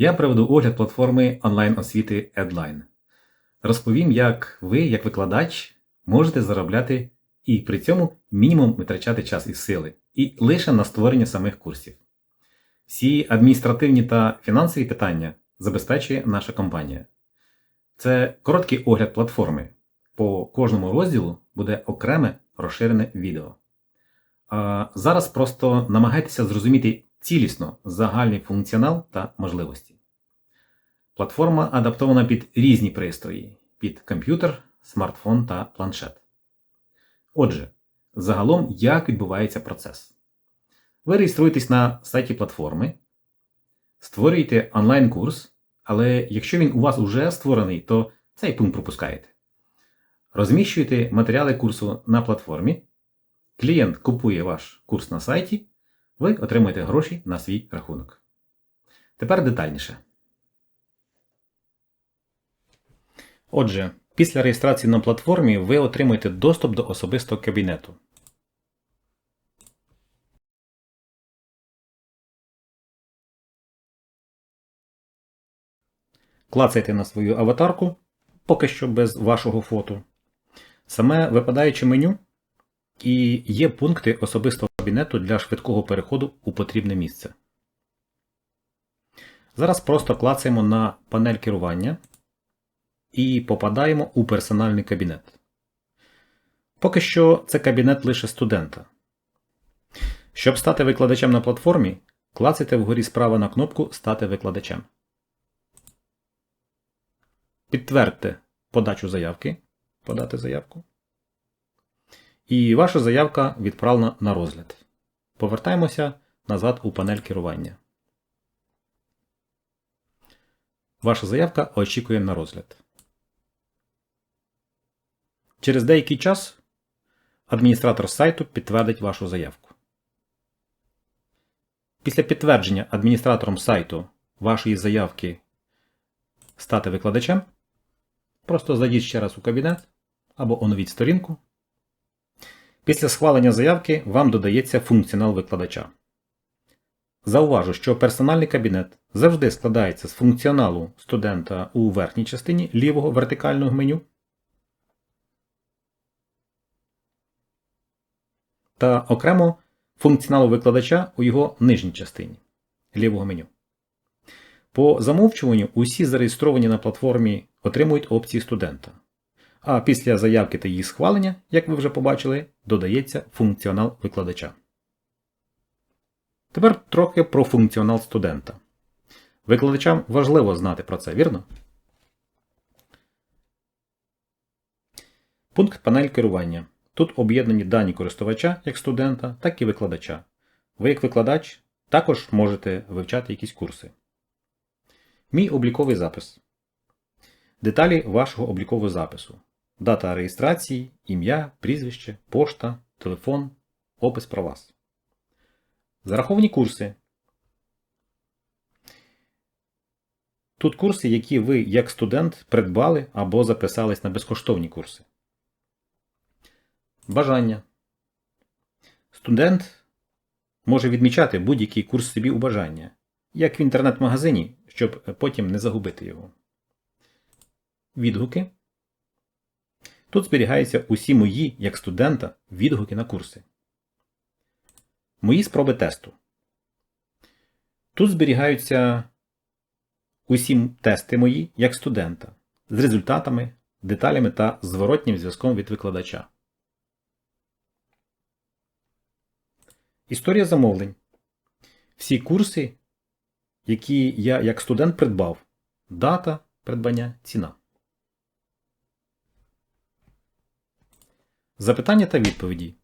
Я проведу огляд платформи онлайн-освіти Edline. Розповім, як ви, як викладач, можете заробляти і при цьому мінімум витрачати час і сили, і лише на створення самих курсів. Всі адміністративні та фінансові питання забезпечує наша компанія. Це короткий огляд платформи. По кожному розділу буде окреме розширене відео. А зараз просто намагайтеся зрозуміти цілісно загальний функціонал та можливості. Платформа адаптована під різні пристрої: під комп'ютер, смартфон та планшет. Отже, загалом як відбувається процес. Ви реєструєтесь на сайті платформи, створюєте онлайн-курс, але якщо він у вас вже створений, то цей пункт пропускаєте. Розміщуєте матеріали курсу на платформі, клієнт купує ваш курс на сайті, ви отримуєте гроші на свій рахунок. Тепер детальніше. Отже, після реєстрації на платформі ви отримуєте доступ до особистого кабінету. Клацайте на свою аватарку, поки що без вашого фото. Саме випадаюче меню і є пункти особистого кабінету для швидкого переходу у потрібне місце. Зараз просто клацаємо на панель керування і попадаємо у персональний кабінет. Поки що це кабінет лише студента. Щоб стати викладачем на платформі, клацайте вгорі справа на кнопку Стати викладачем. Підтвердьте подачу заявки. Подати заявку. І ваша заявка відправлена на розгляд. Повертаємося назад у панель керування. Ваша заявка очікує на розгляд. Через деякий час адміністратор сайту підтвердить вашу заявку. Після підтвердження адміністратором сайту вашої заявки стати викладачем, просто зайдіть ще раз у кабінет або оновіть сторінку. Після схвалення заявки вам додається функціонал викладача. Зауважу, що персональний кабінет завжди складається з функціоналу студента у верхній частині лівого вертикального меню та окремо функціоналу викладача у його нижній частині лівого меню. По замовчуванню усі зареєстровані на платформі отримують опції студента. А після заявки та її схвалення, як ви вже побачили, додається функціонал викладача. Тепер трохи про функціонал студента. Викладачам важливо знати про це, вірно? Пункт панель керування. Тут об'єднані дані користувача як студента, так і викладача. Ви, як викладач, також можете вивчати якісь курси. Мій обліковий запис. Деталі вашого облікового запису. Дата реєстрації, ім'я, прізвище, пошта, телефон, опис про вас. Зараховані курси. Тут курси, які ви як студент придбали або записались на безкоштовні курси. Бажання. Студент може відмічати будь-який курс собі у бажання, як в інтернет-магазині, щоб потім не загубити його. Відгуки. Тут зберігаються усі мої, як студента, відгуки на курси. Мої спроби тесту. Тут зберігаються усі тести мої як студента з результатами, деталями та зворотнім зв'язком від викладача. Історія замовлень. Всі курси, які я як студент придбав. Дата придбання, ціна. Запитання та відповіді.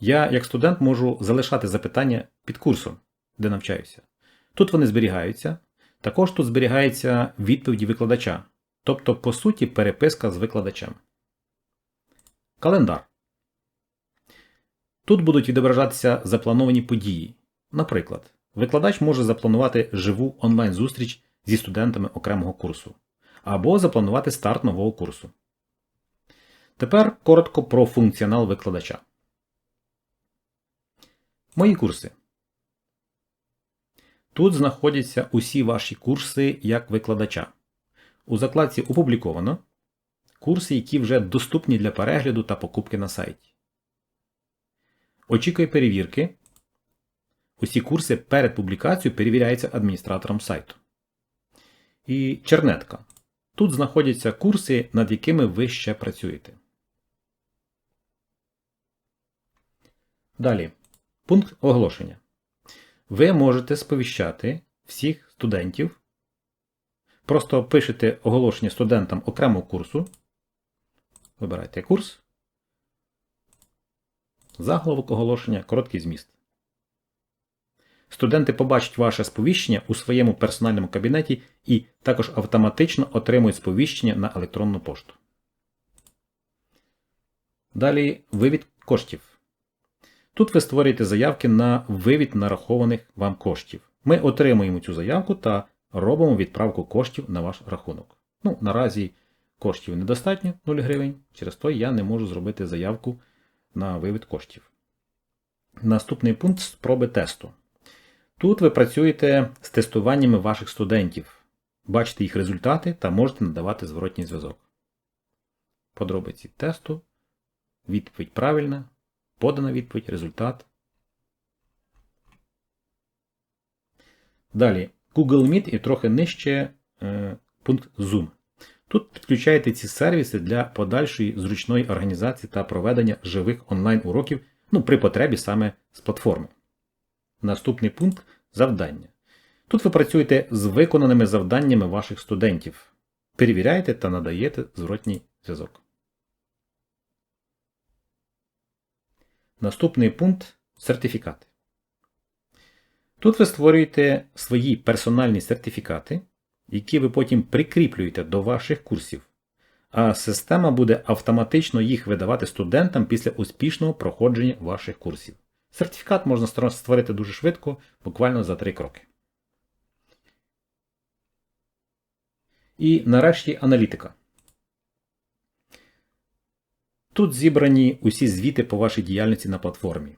Я, як студент, можу залишати запитання під курсом, де навчаюся. Тут вони зберігаються. Також тут зберігаються відповіді викладача, тобто, по суті, переписка з викладачем. Календар. Тут будуть відображатися заплановані події. Наприклад, викладач може запланувати живу онлайн-зустріч зі студентами окремого курсу, або запланувати старт нового курсу. Тепер коротко про функціонал викладача. Мої курси. Тут знаходяться усі ваші курси як викладача. У закладці опубліковано курси, які вже доступні для перегляду та покупки на сайті. Очікує перевірки. Усі курси перед публікацією перевіряються адміністратором сайту. І чернетка. Тут знаходяться курси, над якими ви ще працюєте. Далі. Пункт оголошення. Ви можете сповіщати всіх студентів. Просто пишете оголошення студентам окремого курсу. Вибирайте курс. Заголовок оголошення, короткий зміст. Студенти побачать ваше сповіщення у своєму персональному кабінеті і також автоматично отримують сповіщення на електронну пошту. Далі вивід коштів. Тут ви створюєте заявки на вивід нарахованих вам коштів. Ми отримуємо цю заявку та робимо відправку коштів на ваш рахунок. Ну, наразі коштів недостатньо 0 гривень, через то я не можу зробити заявку на вивід коштів. Наступний пункт спроби тесту. Тут ви працюєте з тестуваннями ваших студентів, бачите їх результати та можете надавати зворотній зв'язок. Подробиці тесту. Відповідь правильна. Подана відповідь, результат. Далі Google Meet і трохи нижче е, пункт Zoom. Тут підключаєте ці сервіси для подальшої зручної організації та проведення живих онлайн-уроків ну, при потребі саме з платформи. Наступний пункт завдання. Тут ви працюєте з виконаними завданнями ваших студентів. Перевіряєте та надаєте зворотній зв'язок. Наступний пункт сертифікати. Тут ви створюєте свої персональні сертифікати, які ви потім прикріплюєте до ваших курсів, а система буде автоматично їх видавати студентам після успішного проходження ваших курсів. Сертифікат можна створити дуже швидко, буквально за 3 кроки. І нарешті аналітика. Тут зібрані усі звіти по вашій діяльності на платформі.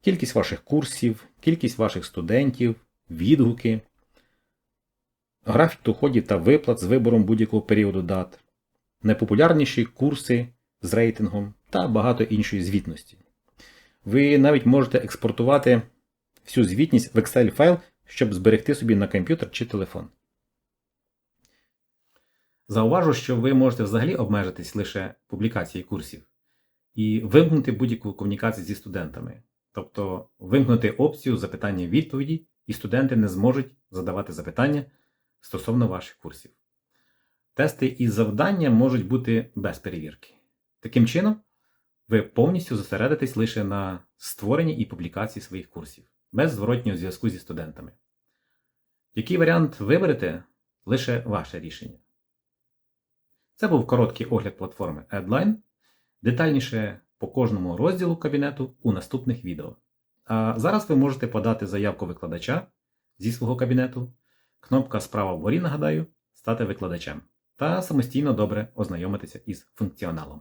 Кількість ваших курсів, кількість ваших студентів, відгуки, графік доходів та виплат з вибором будь-якого періоду дат, найпопулярніші курси з рейтингом та багато іншої звітності. Ви навіть можете експортувати всю звітність в Excel файл, щоб зберегти собі на комп'ютер чи телефон. Зауважу, що ви можете взагалі обмежитись лише публікацією курсів і вимкнути будь-яку комунікацію зі студентами. Тобто вимкнути опцію запитання відповіді, і студенти не зможуть задавати запитання стосовно ваших курсів. Тести і завдання можуть бути без перевірки. Таким чином, ви повністю зосередитесь лише на створенні і публікації своїх курсів, без зворотнього зв'язку зі студентами. Який варіант виберете лише ваше рішення. Це був короткий огляд платформи Adline. Детальніше по кожному розділу кабінету у наступних відео. А зараз ви можете подати заявку викладача зі свого кабінету. Кнопка справа вгорі, нагадаю, стати викладачем та самостійно добре ознайомитися із функціоналом.